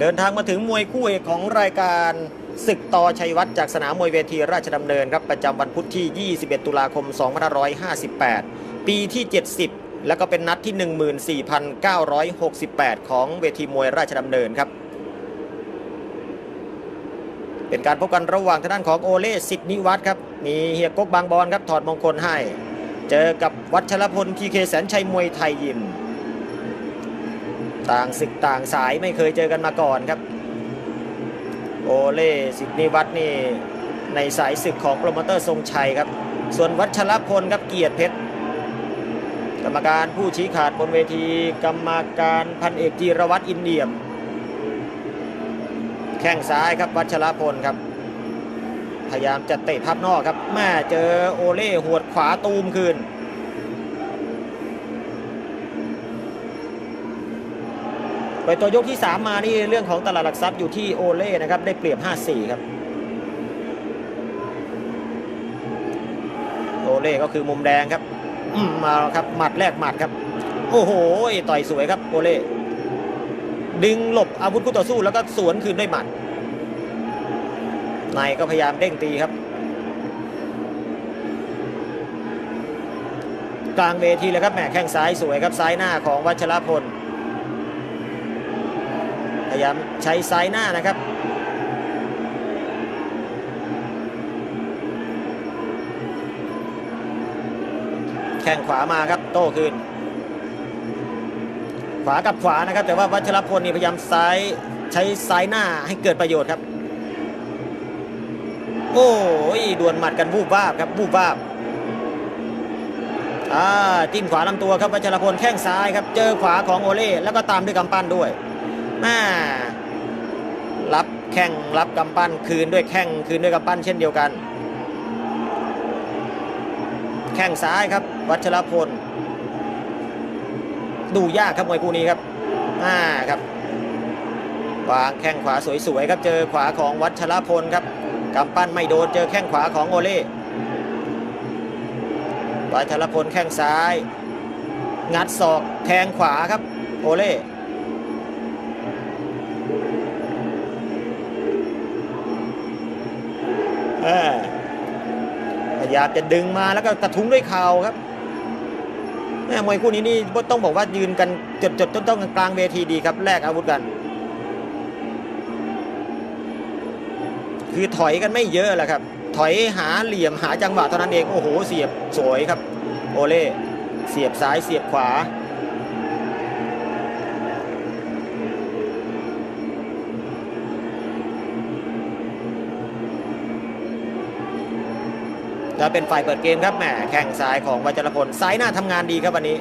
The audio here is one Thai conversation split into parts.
เดินทางมาถึงมวยคู่เอกของรายการศึกต่อชัยวัฒน์จากสนามมวยเวทีราชดำเนินครับประจำวันพุธที่ 21 ตุลาคม 2558 ปีที่ 70 แล้วก็เป็นนัดที่ 14,968 ของเวทีมวยราชดำเนินครับ เป็นการพบกันระหว่างทางด้านของโอเล่สิทธินิวัฒน์ครับ มีเฮียกกบางบอนครับถอดมงคลให้ เจอกับวัชรพลพีเคแสนชัยมวยไทยยิม ต่างศึกต่างสายไม่เคยเจอกันมาก่อนครับ โอเล่สิทธินิวัฒน์นี่ในสายศึกของโปรโมเตอร์ทรงชัยครับ ส่วนวัชรพลครับเกียรติเพชรกรรมการผู้ชี้ขาดบนเวที กรรมการพันเอกจีรวัตรอินเดียม แข้งซ้ายครับวัชรพลครับ พยายามจะเตะพับนอกครับแม่เจอโอเล่หวดขวาตูมคืน ไปตัวยกที่ 3 มานี่เรื่องของตลาดหลักทรัพย์อยู่ที่โอเล่นะครับได้เปรียบ 5-4 ครับ โอเล่ก็คือมุมแดงครับมมาครับหมัดแรกหมัดครับ โอ้โหต่อยสวยครับโอเล่ดึงหลบอาวุธคู่ต่อสู้แล้วก็สวนคืนด้วยหมัดในก็พยายามเด้งตีครับ กลางเวทีเลยครับแหมแข้งซ้ายสวยครับซ้ายหน้าของวัชรพล ยายามใช้ซ้ายหน้านะครับแข้งขวามาครับโต้คืน ขวากับขวานะครับ แต่ว่าวัชรพลนี่พยายามซ้ายใช้ซ้ายหน้าให้เกิดประโยชน์ครับ โอ้ยดวลหมัดกันวูบวาบครับวูบวาบอ่าจิ้มขวาลำตัวครับวัชรพลแข้งซ้ายครับ เจอขวาของโอเล่แล้วก็ตามด้วยกำปั้นด้วย แม่รับแข้งรับกำปั้นคืนด้วยแข้งคืนด้วยกำปั้นเช่นเดียวกัน แข้งซ้ายครับ วัชรพล ดูยากครับมวยคู่นี้ครับอ่าครับวางแข้งขวาสวยๆครับเจอขวาของวัชรพลครับกำปั้นไม่โดนเจอแข้งขวาของโอเล่วัชรพลแข้งซ้าย งัดศอกแทงขวาครับโอเล่ พยายามจะดึงมาแล้วก็กระทุ้งด้วยเข่าครับแม่มวยคู่นี้นี่ต้องบอกว่ายืนกันจดจดต้องกลางเวทีดีครับแลกอาวุธกัน คือถอยกันไม่เยอะแหละครับ ถอยหาเหลี่ยมหาจังหวะเท่านั้นเองโอ้โหเสียบสวยครับ โอเล่เสียบซ้ายเสียบขวา จะเป็นฝ่ายเปิดเกมครับแหมแข่งซ้ายของวัชรพลซ้ายหน้าทำงานดีครับวันนี้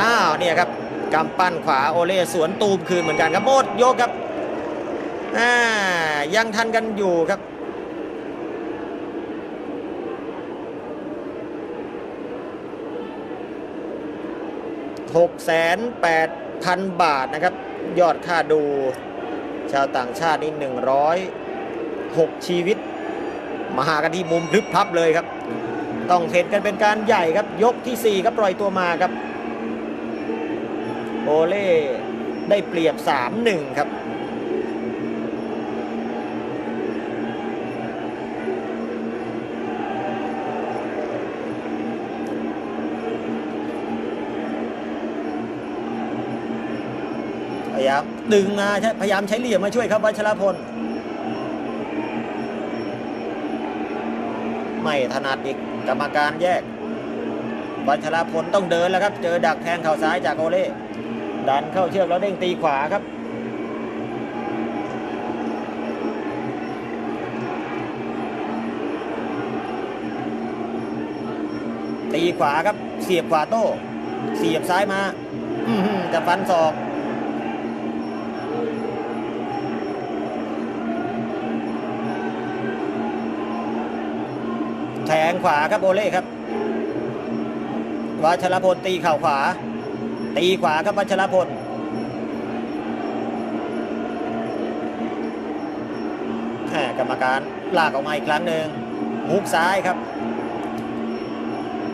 อ้าวเนี่ยครับกำปั้นขวาโอเล่สวนตูมคืนเหมือนกันครับโมดโยกครับอ่ายังทันกันอยู่ครับหกแสนแปดพันบาทนะครับ ยอดค่าดู ชาวต่างชาตินี่หนึ่งร้อยหกชีวิต มาหากันที่มุมพลึบพลับเลยครับ ต้องเห็นกันเป็นการใหญ่ครับ ยกที่ 4 ครับปล่อยตัวมาครับ โอเล่ได้เปรียบ 3-1 ครับพยายามดึงมาใช่พยายามใช้เหลี่ยมมาช่วยครับวัชรพล ไม่ถนัดอีกกรรมการแยก วัชรพลต้องเดินแล้วครับ เจอดักแทงเข่าซ้ายจากโอเล่ดันเข้าเชือกแล้วเด้งตีขวาครับตีขวาครับ เสียบขวาโต้ เสียบซ้ายมาจะฟันศอก แทงขวาครับโอเล่ครับวัชรพลตีเข่าขวา ตีขวาครับวัชรพลแหมกรรมการลากออกมาอีกครั้งหนึ่งมุกซ้ายครับ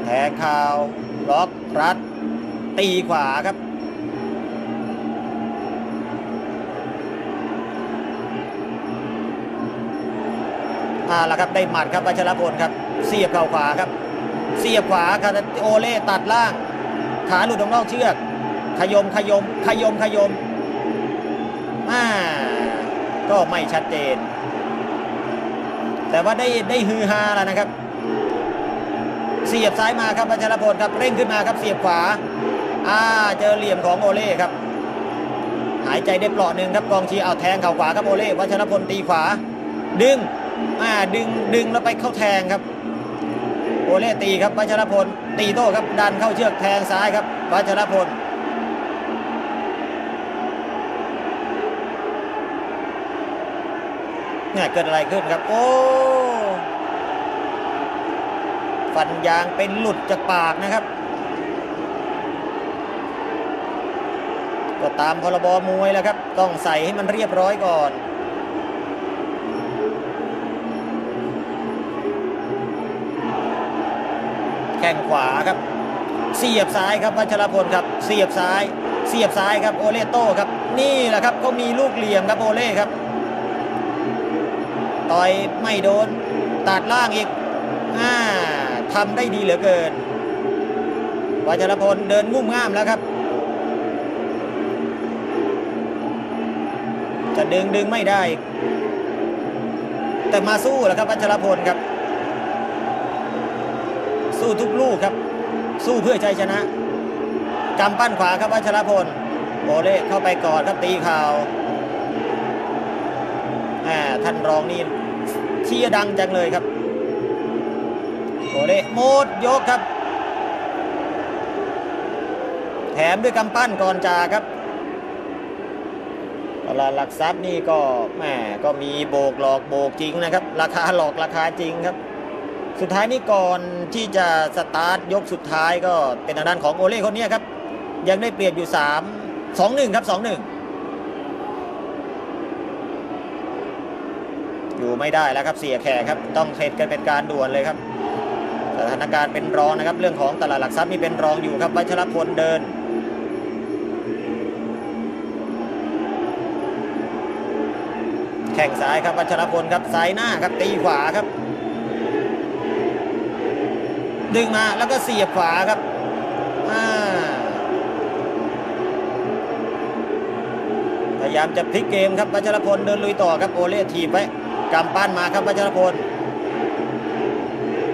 แทงข่าวล็อกรัด ตีขวาครับอ่าแล้ครับได้หมัดครับวัชรพลครับ เสียบเข่าขวาครับ เสียบขวาคาโอเล่ตัดล่าง ขาหลุดออกนอกเชือก ขยมขยมขยมขยมอ่าก็ไม่ชัดเจน แต่ว่าได้ได้ฮือฮาแล้วนะครับ เสียบซ้ายมาครับวัชรพลครับเร่งขึ้นมาครับเสียบขวาอ่าเจอเหลี่ยมของโอเล่ครับ หายใจได้ปลาะหนึ่งครับกองเชียร์เอาแทงเข่าขวาครับโอเล่วัชรพลตีขวา ดึงอ่าดึงดึงแล้วไปเข้าแทงครับ โอเล่ตีครับวัชรพลตีโต้ครับดันเข้าเชือกแทงซ้ายครับวัชรพลเนี่ยเกิดอะไรขึ้นครับ โอ้ฟันยางเป็นหลุดจากปากนะครับ ก็ตามพรบมวยแล้วครับ ต้องใส่ให้มันเรียบร้อยก่อน ข้งขวาครับ เสียบซ้ายครับวัชรพลครับ เสียบซ้าย เสียบซ้ายครับโอเลโต้ครับ นี่แหละครับก็มีลูกเหลี่ยมครับโอเล่ครับ ต่อยไม่โดน ตัดล่างอีกอ่าทำได้ดีเหลือเกินวัชรพลเดินงุ่มง่ามแล้วครับ จะดึงดึงไม่ได้ แต่มาสู้แล้วครับวัชรพลครับ สู้ทุกลูกครับ สู้เพื่อชัยชนะกำปั้นขวาครับวัชรพลโอเล่เข้าไปกอดครับตีเข่าวอ่าท่านรองนี่เชียดังจังเลยครับโอเล่หมดยกครับ แถมด้วยกำปั้นก่อนจาครับตลาดหลักทรัพย์นี่ก็แหมก็มีโบกหลอกโบกจริงนะครับ ราคาหลอกราคาจริงครับ สุดท้ายนี่ก่อนที่จะสตาร์ทยกสุดท้ายก็เป็นทางด้านของโอเล่คนนี้ครับ ยังได้เปรียบอยู่ 3 2 1 ครับ 2 1 อยู่ไม่ได้แล้วครับเสียแขกครับ ต้องเทรดกันเป็นการด่วนเลยครับ สถานการณ์เป็นรองนะครับ เรื่องของตลาดหลักทรัพย์นี่เป็นรองอยู่ครับวัชรพลเดินแข่งซ้ายครับวัชรพลครับซ้ายหน้าครับตีขวาครับ ดึงมาแล้วก็เสียบขวาครับพยายามจะพลิกเกมครับวัชรพลเดินลุยต่อครับโอเล่ทีบไว้กำปั้นมาครับวัชรพล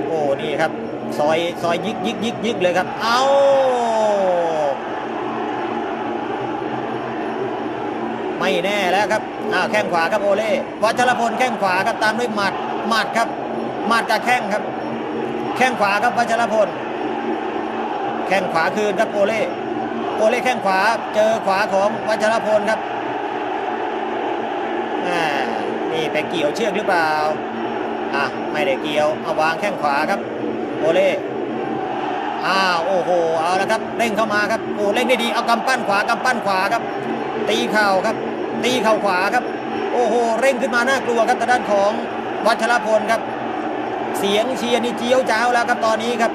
โอ้นี่ครับซอยซอยยิกยิกยิกยิกเลยครับ เอาไม่แน่แล้วครับอ่าแข้งขวาครับโอเล่วัชรพลแข้งขวาครับตามด้วยหมัดหมัดครับหมัดกับแข้งครับ แข้งขวาครับวัชรพล แข้งขวาคืนครับโอเล่โอเล่แข้งขวาเจอขวาของวัชรพลครับนี่ไปเกี่ยวเชือกหรือเปล่า อะไม่ได้เกี่ยวเอาวางแข้งขวาครับโอเล่อ้าวโอ้โหเอาละครับเร่งเข้ามาครับโอ้เร่งได้ดีเอากำปั้นขวากำปั้นขวาครับ ตีเข่าครับ ตีเข่าขวาครับ โอ้โหเร่งขึ้นมาน่ากลัวครับทางด้านของวัชรพลครับ เสียงเชียร์นี่เจียวจ้าวแล้วครับตอนนี้ครับ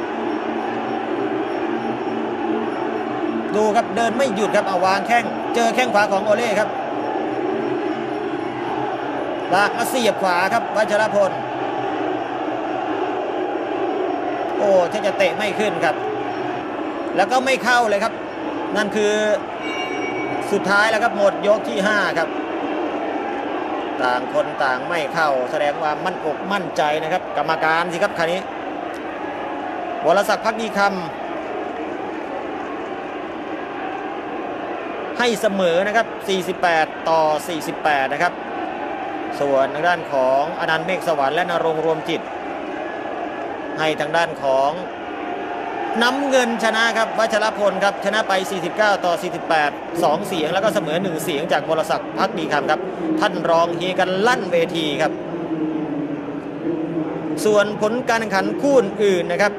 ดูครับเดินไม่หยุดครับเอาวางแข้งเจอแข้งขวาของโอเล่ครับลากมาเสียบขวาครับวัชรพล โอ้ถ้าจะเตะไม่ขึ้นครับ แล้วก็ไม่เข้าเลยครับ นั่นคือสุดท้ายแล้วครับหมดยกที่ 5 ครับ ต่างคนต่างไม่เข้า แสดงว่ามั่นอกมั่นใจนะครับ กรรมการสิครับคันนี้ วรศักดิ์พักดีคำให้เสมอนะครับ 48 ต่อ 48 นะครับ ส่วนทางด้านของอนันต์เมฆสวรรค์และนรงรวมจิต ให้ทางด้านของ น้ำเงินชนะครับวัชรพลครับชนะไป 49 ต่อ 48 2 เสียงแล้วก็เสมอ 1 เสียงจากบรศักดิ์พักดีคำครับ ท่านรองเฮกันลั่นเวทีครับ ส่วนผลการแข่งขันคู่อื่นนะครับ